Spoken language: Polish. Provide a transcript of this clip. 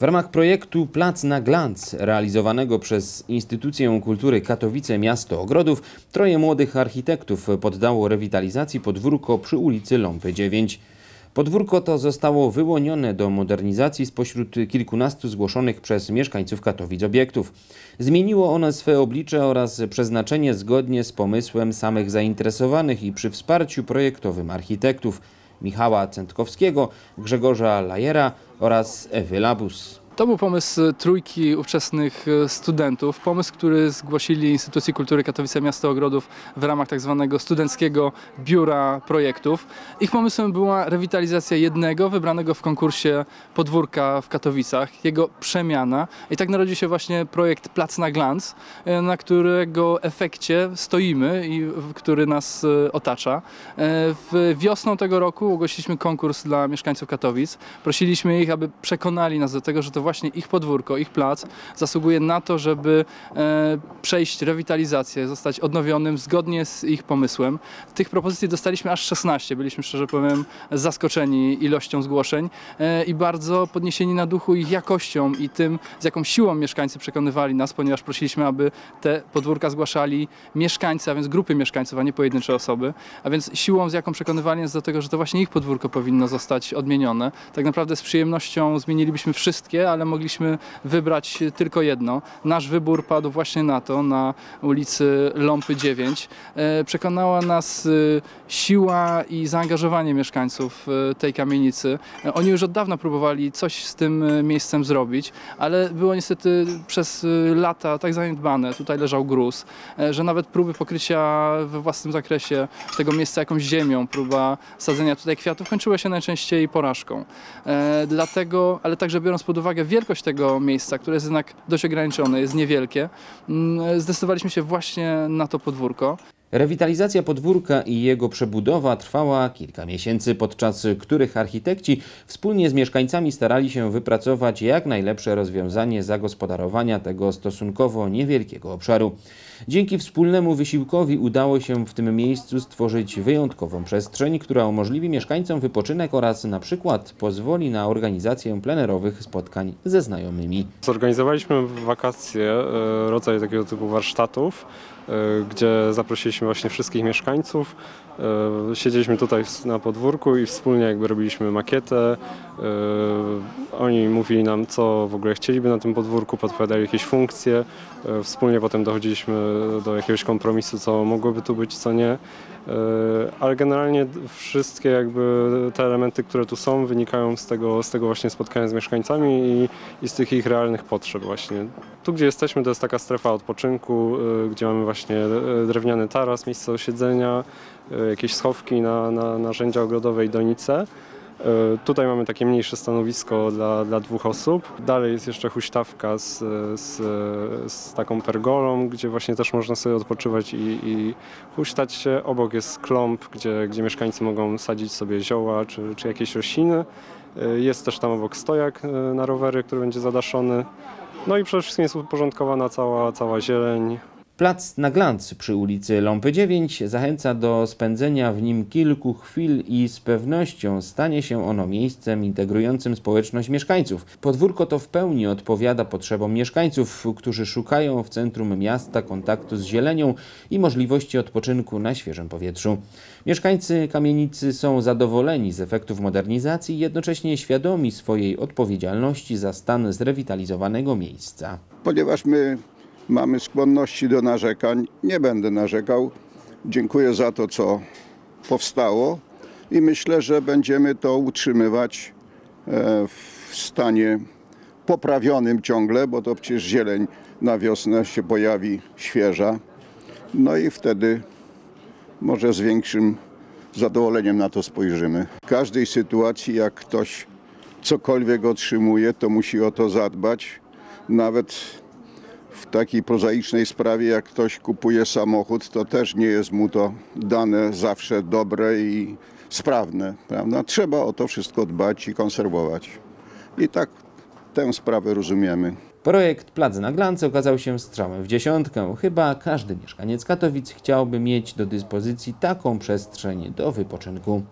W ramach projektu Plac na Glanc, realizowanego przez Instytucję Kultury Katowice Miasto Ogrodów, troje młodych architektów poddało rewitalizacji podwórko przy ulicy Ląpy 9. Podwórko to zostało wyłonione do modernizacji spośród kilkunastu zgłoszonych przez mieszkańców Katowic obiektów. Zmieniło ono swe oblicze oraz przeznaczenie zgodnie z pomysłem samych zainteresowanych i przy wsparciu projektowym architektów Michała Centkowskiego, Grzegorza Lajera oraz Ewy Labus. To był pomysł trójki ówczesnych e, studentów. Pomysł, który zgłosili Instytucji Kultury Katowice Miasto Ogrodów w ramach tak zwanego studenckiego biura projektów. Ich pomysłem była rewitalizacja jednego wybranego w konkursie podwórka w Katowicach, jego przemiana. I tak narodził się właśnie projekt Plac na Glans, e, na którego efekcie stoimy i który nas otacza. W wiosną tego roku ogłosiliśmy konkurs dla mieszkańców Katowic. Prosiliśmy ich, aby przekonali nas do tego, że to właśnie ich podwórko, ich plac zasługuje na to, żeby e, przejść rewitalizację, zostać odnowionym zgodnie z ich pomysłem. Tych propozycji dostaliśmy aż 16. Byliśmy, szczerze powiem, zaskoczeni ilością zgłoszeń e, i bardzo podniesieni na duchu ich jakością i tym, z jaką siłą mieszkańcy przekonywali nas, ponieważ prosiliśmy, aby te podwórka zgłaszali mieszkańcy, a więc grupy mieszkańców, a nie pojedyncze osoby. A więc siłą, z jaką przekonywali nas do tego, że to właśnie ich podwórko powinno zostać odmienione. Tak naprawdę z przyjemnością zmienilibyśmy wszystkie, ale mogliśmy wybrać tylko jedno. Nasz wybór padł właśnie na to, na ulicy Ląpy 9. E, przekonała nas e, siła i zaangażowanie mieszkańców e, tej kamienicy. Oni już od dawna próbowali coś z tym miejscem zrobić, ale było niestety przez lata tak zaniedbane. Tutaj leżał gruz, że nawet próby pokrycia we własnym zakresie tego miejsca jakąś ziemią, próba sadzenia tutaj kwiatów kończyły się najczęściej porażką. Dlatego, ale także biorąc pod uwagę wielkość tego miejsca, które jest jednak dość ograniczone, jest niewielkie, mm, zdecydowaliśmy się właśnie na to podwórko. Rewitalizacja podwórka i jego przebudowa trwała kilka miesięcy, podczas których architekci wspólnie z mieszkańcami starali się wypracować jak najlepsze rozwiązanie zagospodarowania tego stosunkowo niewielkiego obszaru. Dzięki wspólnemu wysiłkowi udało się w tym miejscu stworzyć wyjątkową przestrzeń, która umożliwi mieszkańcom wypoczynek oraz na przykład pozwoli na organizację plenerowych spotkań ze znajomymi. Zorganizowaliśmy wakacje, e, rodzaj takiego typu warsztatów, gdzie zaprosiliśmy właśnie wszystkich mieszkańców. E, siedzieliśmy tutaj na podwórku i wspólnie jakby robiliśmy makietę. Oni mówili nam, co w ogóle chcieliby na tym podwórku, podpowiadali jakieś funkcje. Wspólnie potem dochodziliśmy do jakiegoś kompromisu, co mogłoby tu być, co nie. Ale generalnie wszystkie jakby te elementy, które tu są, wynikają z tego, z tego właśnie spotkania z mieszkańcami i, i z tych ich realnych potrzeb właśnie. Tu, gdzie jesteśmy, to jest taka strefa odpoczynku, gdzie mamy właśnie drewniany taras, miejsce osiedzenia, jakieś schowki na, na narzędzia ogrodowe i donice. E, tutaj mamy takie mniejsze stanowisko dla, dla dwóch osób. Dalej jest jeszcze huśtawka z, z, z taką pergolą, gdzie właśnie też można sobie odpoczywać i, i huśtać się. Obok jest klomp, gdzie, gdzie mieszkańcy mogą sadzić sobie zioła czy, czy jakieś rośliny. E, jest też tam obok stojak e, na rowery, który będzie zadaszony. No i przede wszystkim jest uporządkowana cała, cała zieleń. Plac na Glanc przy ulicy Ląpy 9 zachęca do spędzenia w nim kilku chwil i z pewnością stanie się ono miejscem integrującym społeczność mieszkańców. Podwórko to w pełni odpowiada potrzebom mieszkańców, którzy szukają w centrum miasta kontaktu z zielenią i możliwości odpoczynku na świeżym powietrzu. Mieszkańcy kamienicy są zadowoleni z efektów modernizacji i jednocześnie świadomi swojej odpowiedzialności za stan zrewitalizowanego miejsca. Ponieważ my mamy skłonności do narzekań. Nie będę narzekał. Dziękuję za to, co powstało i myślę, że będziemy to utrzymywać e, w stanie poprawionym ciągle, bo to przecież zieleń na wiosnę się pojawi świeża. No i wtedy może z większym zadowoleniem na to spojrzymy. W każdej sytuacji, jak ktoś cokolwiek otrzymuje, to musi o to zadbać. Nawet w takiej prozaicznej sprawie, jak ktoś kupuje samochód, to też nie jest mu to dane zawsze dobre i sprawne. Prawda? Trzeba o to wszystko dbać i konserwować. I tak tę sprawę rozumiemy. Projekt Plac na Glance okazał się strzałem w dziesiątkę. Chyba każdy mieszkaniec Katowic chciałby mieć do dyspozycji taką przestrzeń do wypoczynku.